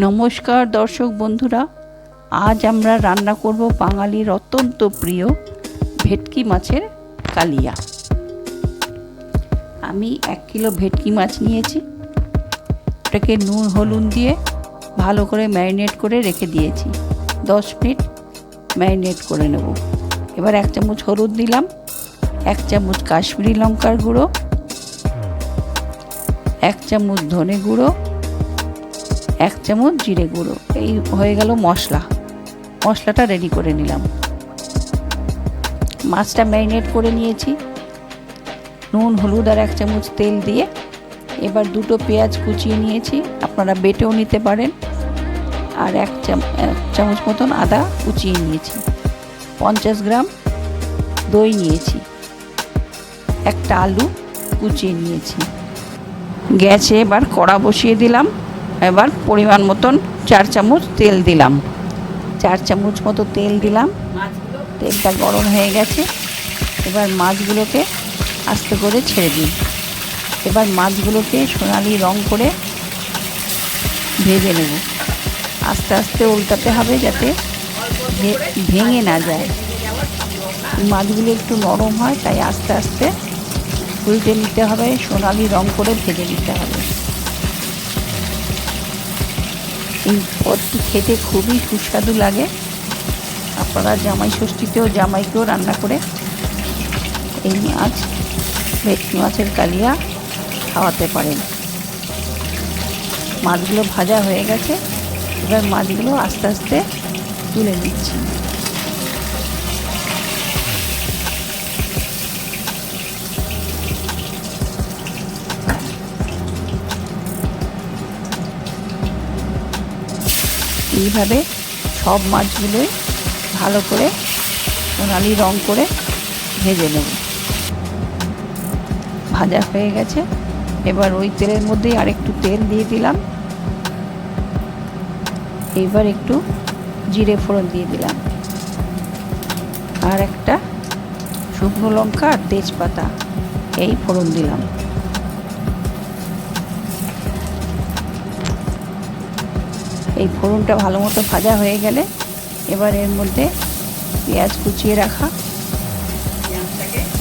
নমস্কার দর্শক বন্ধুরা, আজ আমরা রান্না করব বাঙালির অত্যন্ত প্রিয় ভেটকি মাছের কালিয়া। আমি এক কিলো ভেটকি মাছ নিয়েছি ওটাকে নুন, হলুদ দিয়ে ভালো করে ম্যারিনেট করে রেখে দিয়েছি। দশ মিনিট ম্যারিনেট করে নেব। এবার এক চামচ হলুদ দিলাম, এক চামচ কাশ্মীরি লঙ্কার গুঁড়ো, এক চামচ ধনে গুঁড়ো এক চামচ জিরে গুঁড়ো। এই হয়ে গেল মশলা। মশলাটা রেডি করে নিলাম। মাছটা ম্যারিনেট করে নিয়েছি। নুন, হলুদ আর এক চামচ তেল দিয়ে। এবার দুটো পেঁয়াজ কুচিয়ে নিয়েছি। আপনারা বেটেও নিতে পারেন। আর এক চাম, এক চামচ মতন আদা কুচিয়ে নিয়েছি। পঞ্চাশ গ্রাম দই নিয়েছি। একটা আলু কুচিয়ে নিয়েছি। গ্যাসে এবার কড়া বসিয়ে দিলাম। এবার পরিমাণ মতন চার চামচ তেল দিলাম। চার চামচ মতো তেল দিলাম। তেলটা গরম হয়ে গেছে। এবার মাছগুলোকে আস্তে করে ছেড়ে দিন এবার মাছগুলোকে সোনালি রং করে ভেজে নেব। আস্তে আস্তে উল্টাতে হবে যাতে ভেঙে না যায়। মাছগুলো একটু নরম হয়, তাই আস্তে আস্তে উল্টে নিতে হবে। সোনালি রং করে ভেজে নিতে হবে। এই পদটি খেতে খুবই সুস্বাদু লাগে। আপনারা জামাই ষষ্ঠীতেও জামাইকেও রান্না করে এই মাছ ভেটকি মাছের কালিয়া খাওয়াতে পারেন। মাছগুলো ভাজা হয়ে গেছে। এবার মাছগুলো আস্তে আস্তে তুলে নিচ্ছি। এইভাবে সব মাছগুলোই ভালো করে সোনালি রং করে ভেজে নেব। ভাজা হয়ে গেছে। এবার ওই তেলের মধ্যেই আরেকটু তেল দিয়ে দিলাম। এবার একটু জিরে ফোড়ন দিয়ে দিলাম। আর একটা শুকনো লঙ্কা আর তেজপাতা এই ফোড়ন দিলাম। এই ফোড়নটা ভালো মতো ভাজা হয়ে গেলে এবার এর মধ্যে পেঁয়াজ কুচিয়ে রাখা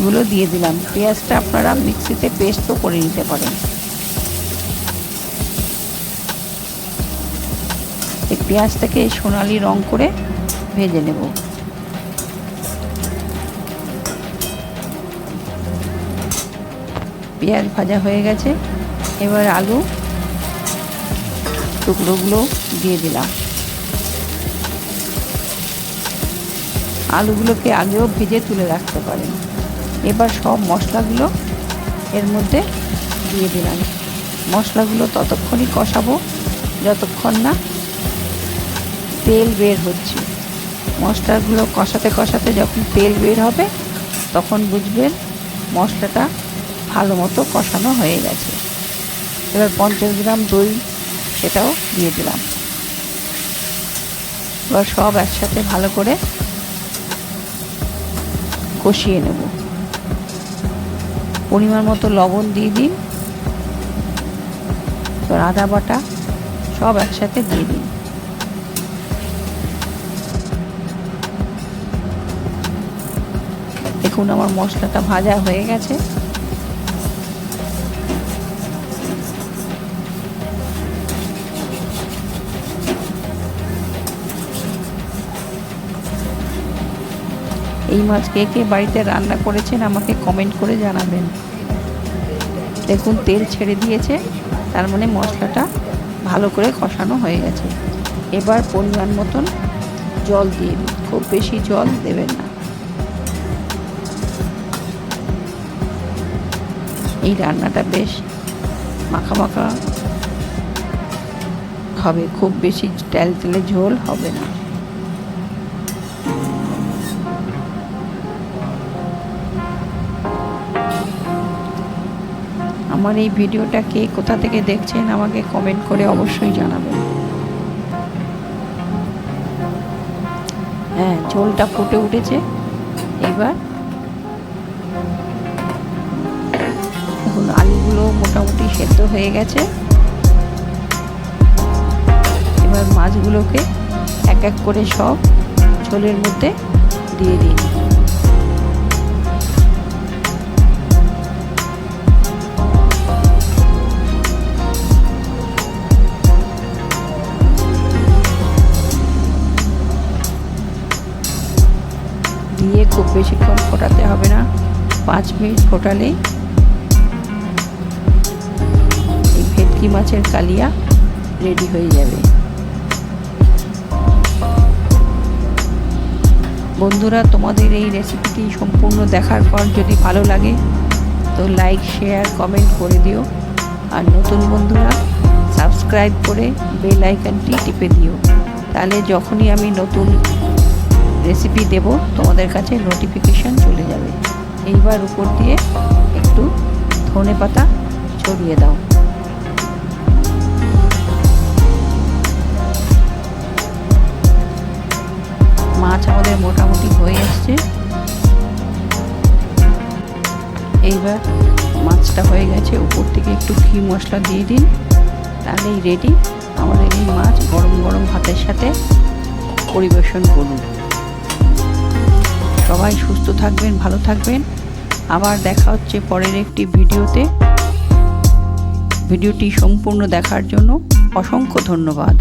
গুলো দিয়ে দিলাম। পেঁয়াজটা আপনারা মিক্সিতে পেস্টও করে নিতে পারেন। এই পেঁয়াজটাকে সোনালি রং করে ভেজে নেব। পেঁয়াজ ভাজা হয়ে গেছে। এবার আলু টুকরোগুলো দিয়ে দিলাম। আলুগুলোকে আগেও ভেজে তুলে রাখতে পারেন। এবার সব মশলাগুলো এর মধ্যে দিয়ে দিলাম। মশলাগুলো ততক্ষণই কষাবো, যতক্ষণ না তেল বের হচ্ছে। মশলাগুলো কষাতে কষাতে যখন তেল বের হবে, তখন বুঝবেন মশলাটা ভালো মতো কষানো হয়ে গেছে। এবার পঞ্চাশ গ্রাম দই সেটাও দিয়ে দিলাম। এবার সব একসাথে ভালো করে কষিয়ে নেব। পরিমাণ মতো লবণ দিয়ে দিন। আদা বাটা সব একসাথে দিয়ে দিন। দেখুন আমার মশলাটা ভাজা হয়ে গেছে। এই মাছ কে কে বাড়িতে রান্না করেছেন আমাকে কমেন্ট করে জানাবেন। দেখুন, তেল ছেড়ে দিয়েছে, তার মানে মশলাটা ভালো করে কষানো হয়ে গেছে। এবার পরিমাণ মতন জল দিয়ে দিন, খুব বেশি জল দেবেন না। এই রান্নাটা বেশ মাখা মাখা হবে, খুব বেশি তেল তেলে ঝোল হবে না। আমার এই ভিডিওটা কে কোথা থেকে দেখছেন আমাকে কমেন্ট করে অবশ্যই জানাবেন। হ্যাঁ ঝোলটা ফুটে উঠেছে। এবার এখন আলুগুলো মোটামুটি সেদ্ধ হয়ে গেছে। এবার মাছগুলোকে এক এক করে সব ঝোলের মধ্যে দিয়ে দিন। দিয়ে খুব বেশিক্ষণ ফোটাতে হবে না। পাঁচ মিনিট ফোটালেই এই ভেটকি মাছের কালিয়া রেডি হয়ে যাবে। বন্ধুরা, তোমাদের এই রেসিপিটি সম্পূর্ণ দেখার পর যদি ভালো লাগে, তো লাইক, শেয়ার, কমেন্ট করে দিও। আর নতুন বন্ধুরা, সাবস্ক্রাইব করে বেল আইকনটি টিপে দিও। তাহলে যখনই আমি নতুন রেসিপি দেব, তোমাদের কাছে নোটিফিকেশান চলে যাবে। এইবার উপর দিয়ে একটু ধনে পাতা ছড়িয়ে দাও। মাছ আমাদের মোটামুটি হয়ে এসছে। এইবার মাছটা হয়ে গেছে, উপর থেকে একটু ঘি মশলা দিয়ে দিন। তাহলেই রেডি আমাদের এই মাছ গরম গরম ভাতের সাথে পরিবেশন করুন। সবাই সুস্থ থাকবেন, ভালো থাকবেন। আবার দেখা হচ্ছে পরের একটি ভিডিওতে। ভিডিওটি সম্পূর্ণ দেখার জন্য অসংখ্য ধন্যবাদ।